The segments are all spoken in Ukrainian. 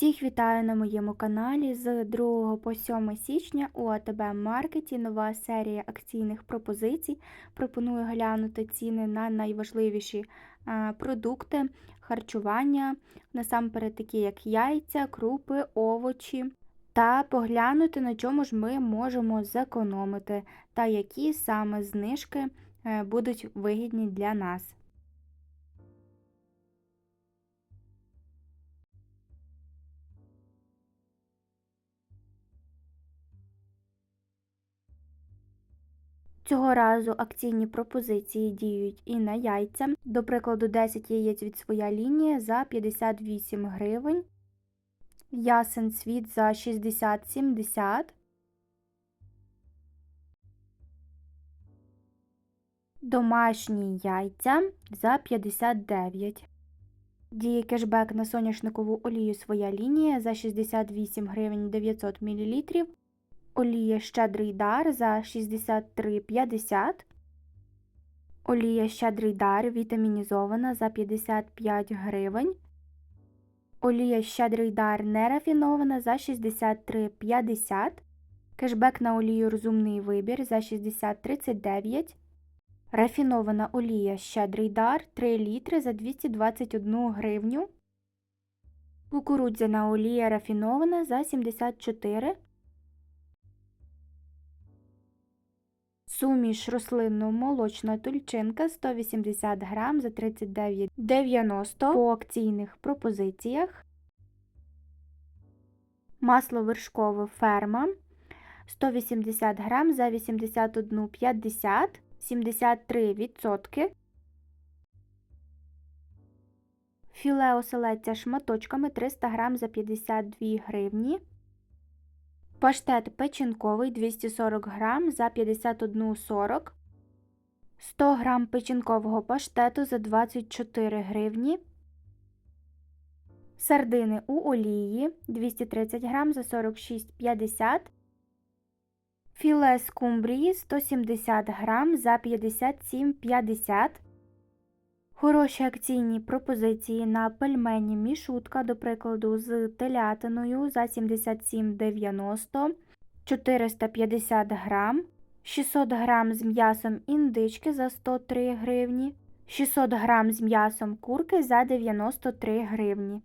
Всіх вітаю на моєму каналі. З 2 по 7 січня у АТБ Маркеті нова серія акційних пропозицій. Пропоную глянути ціни на найважливіші е, продукти харчування, насамперед такі як яйця, крупи, овочі. Та поглянути, на чому ж ми можемо зекономити, та які саме знижки е, будуть вигідні для нас. Цього разу акційні пропозиції діють і на яйця. До прикладу, 10 яєць від своя лінія за 58 гривень. Ясен світ за 60-70. Домашні яйця за 59. Діє кешбек на соняшникову олію своя лінія за 68 гривень 900 мл. Олія щедрий дар за 63,50. Олія щедрий дар вітамінізована за 55 гривень. Олія щедрий дар нерафінована за 63,50. Кешбек на олію розумний вибір за 60,39. Рафінована олія щедрий дар 3 літри за 221 гривню. Кукурудзяна олія рафінована за 74 Суміш рослинно-молочна тульчинка 180 грам за 39,90 по акційних пропозиціях. Масло вершкове ферма 180 грам за 81,50 73%. Філе оселедця шматочками 300 грам за 52 гривні. Паштет печінковий 240 грам за 51,40 100 грам печінкового паштету за 24 гривні. Сардини у олії 230 грам за 46,50 Філе скумбрії 170 грам за 57,50 Хороші акційні пропозиції на пельмені мішутка, до прикладу, з телятиною за 77,90 450 грам, 600 грам з м'ясом індички за 103 гривні, 600 грам з м'ясом курки за 93 гривні.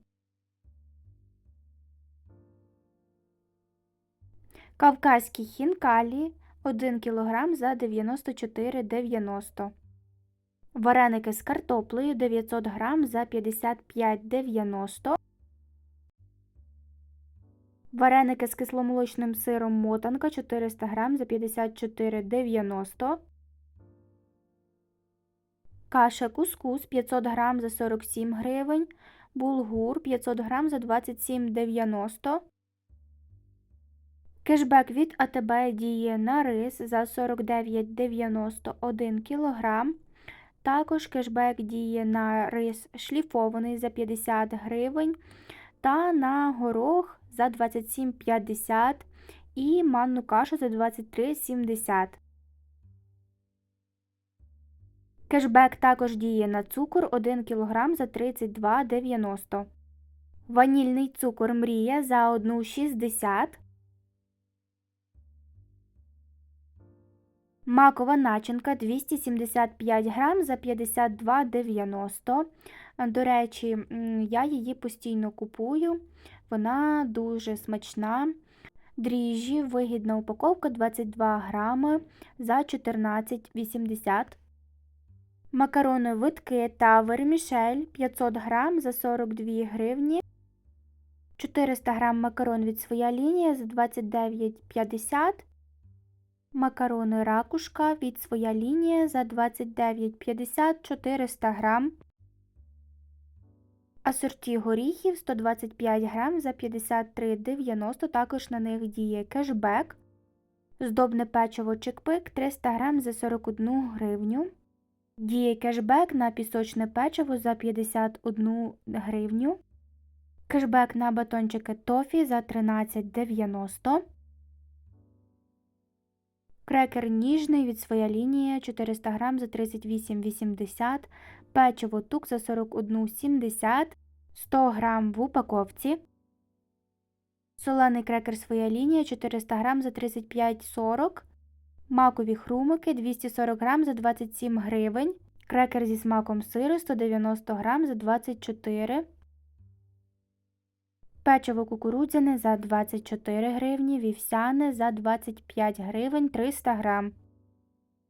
Кавказькі хінкалі 1 кг за 94,90 Вареники з картоплею 900 грам за 55,90 Вареники з кисломолочним сиром мотанка 400 грам за 54,90 Каша кускус 500 грам за 47 гривень. Булгур 500 грам за 27,90 Кешбек від АТБ діє на рис за 49,91 кг. Також кешбек діє на рис шліфований за 50 гривень та на горох за 27,50 і манну кашу за 23,70. Кешбек також діє на цукор 1 кг за 32,90 Ванільний цукор мрія за 1,60 Макова начинка 275 грам за 52,90. До речі, я її постійно купую, вона дуже смачна. Дріжджі, вигідна упаковка 22 грами за 14,80 Макарони витки та вермішель 500 грам за 42 гривні. 400 грам макарон від своя лінія за 29,50 Макарони ракушка від своя лінія за 29,50 400 грам. Асорті горіхів 125 грам за 53,90 також на них діє кешбек. Здобне печиво чекпик 300 грам за 41 гривню. Діє кешбек на пісочне печиво за 51 гривню. Кешбек на батончики тофі за 13,90 Крекер ніжний від своя лінія 400 грам за 38,80 Печиво тук за 41,70 100 грам в упаковці. Солений крекер своя лінія 400 грам за 35,40 Макові хрумики 240 грам за 27 гривень. Крекер зі смаком сиру 190 грам за 24 Печиво кукурудзяне за 24 гривні, вівсяне за 25 гривень 300 грам.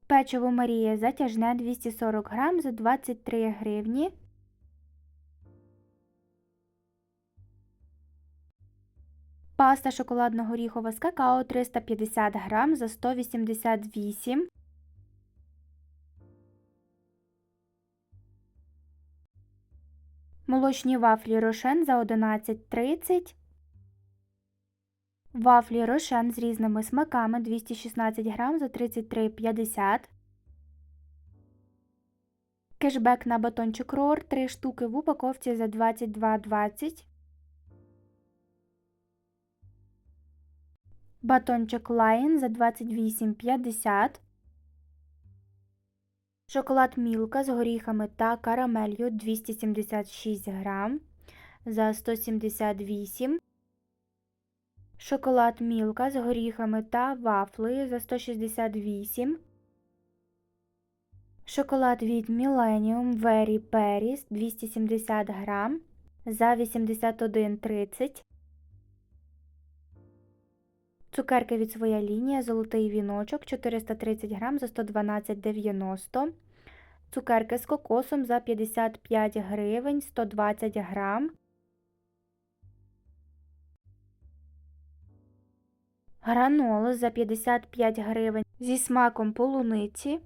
Печиво Марія затяжне 240 грам за 23 гривні. Паста шоколадно-горіхова з какао 350 грам за 188 Молочні вафлі рошен за 11,30 Вафлі рошен з різними смаками 216 грам за 33,50 Кешбек на батончик Рор 3 штуки в упаковці за 22,20 Батончик Lion за 28,50 Шоколад Мілка з горіхами та карамелью 276 грам за 178 Шоколад Мілка з горіхами та вафлею за 168 Шоколад від Millennium Very Berries 270 грам за 81,30 Цукерки від своя лінія, золотий віночок 430 грам за 112,90 Цукерки з кокосом за 55 гривень 120 грам. Граноли за 55 гривень зі смаком полуниці.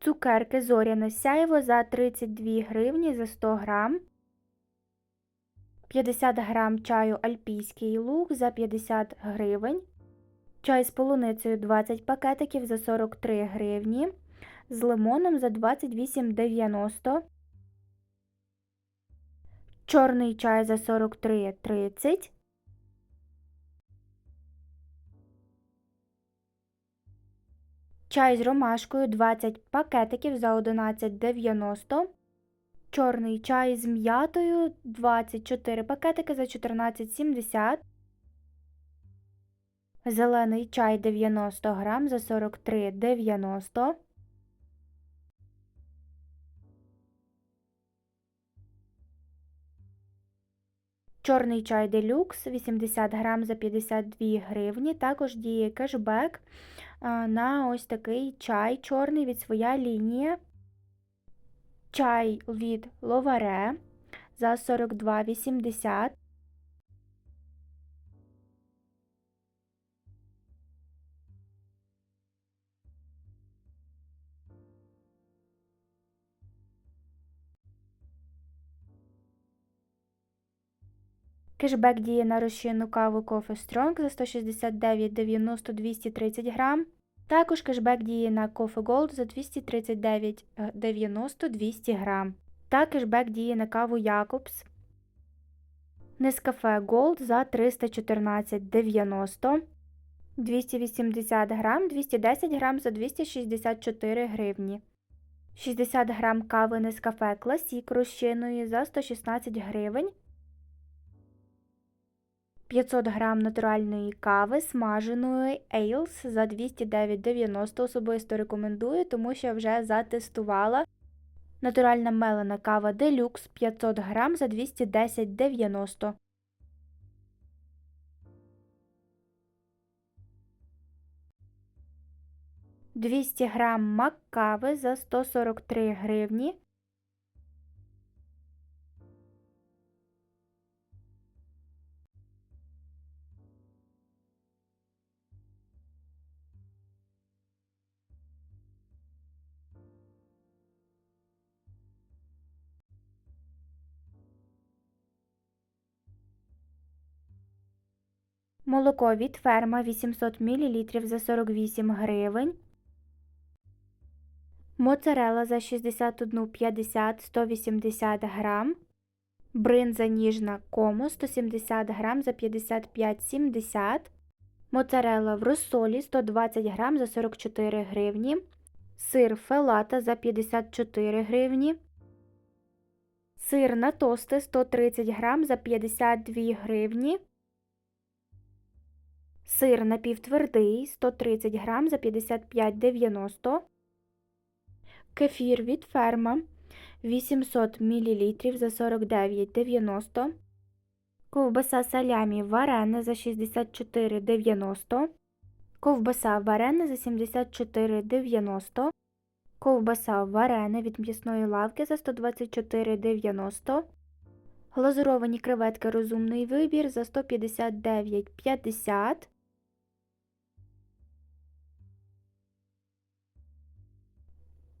Цукерки зоряне сяйво за 32 гривні за 100 грам. 50 грам чаю альпійський лук за 50 гривень. Чай з полуницею 20 пакетиків за 43 гривні. З лимоном за 28,90. Чорний чай за 43,30. Чай з ромашкою 20 пакетиків за 11,90. Чорний чай з м'ятою 24 пакетики за 14,70. Зелений чай 90 грам за 43,90. Чорний чай делюкс 80 грам за 52 гривні. Також діє кешбек на ось такий чай чорний від своя лінія. Чай від ловаре за 42,80. Кешбек діє на розчинну каву Coffee Strong за 169,90 230 грам. Також кешбек діє на Coffee Gold за 239,90 200 грам. Та кешбек діє на каву Jacobs Нескафе Gold за 314,90 280 грам, 210 грам за 264 гривні. 60 грам кави Нескафе Classic розчинної за 116 гривень. 500 грам натуральної кави смаженої Ales за 209,90 особисто рекомендую, тому що вже затестувала. Натуральна мелена кава Deluxe 500 грам за 210,90 200 грам мак кави за 143 гривні. Молоко від ферма 800 мл за 48 гривень. Моцарела за 61,50 180 грам. Бринза ніжна кому 170 грам за 55,70 Моцарела в розсолі 120 грам за 44 гривні. Сир фелата за 54 гривні. Сир на тости 130 грам за 52 гривні. Сир напівтвердий 130 грам за 55,90. Кефір від ферма 800 мл за 49,90. Ковбаса салямі варена за 64,90. Ковбаса варена за 74,90. Ковбаса варена від м'ясної лавки за 124,90. Глазуровані креветки розумний вибір за 159,50.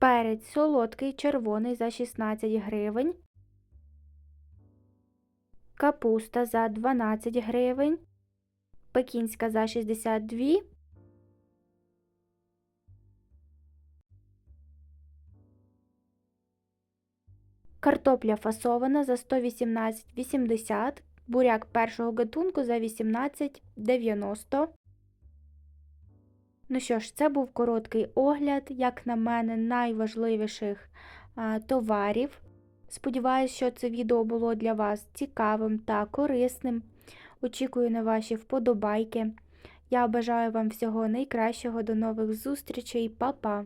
Перець солодкий червоний за 16 гривень. Капуста за 12 гривень. Пекінська за 62. Картопля фасована за 118,80. Буряк першого гатунку за 18,90. Ну що ж, це був короткий огляд, як на мене, найважливіших товарів. Сподіваюсь, що це відео було для вас цікавим та корисним. Очікую на ваші вподобайки. Я бажаю вам всього найкращого, до нових зустрічей, Па-па!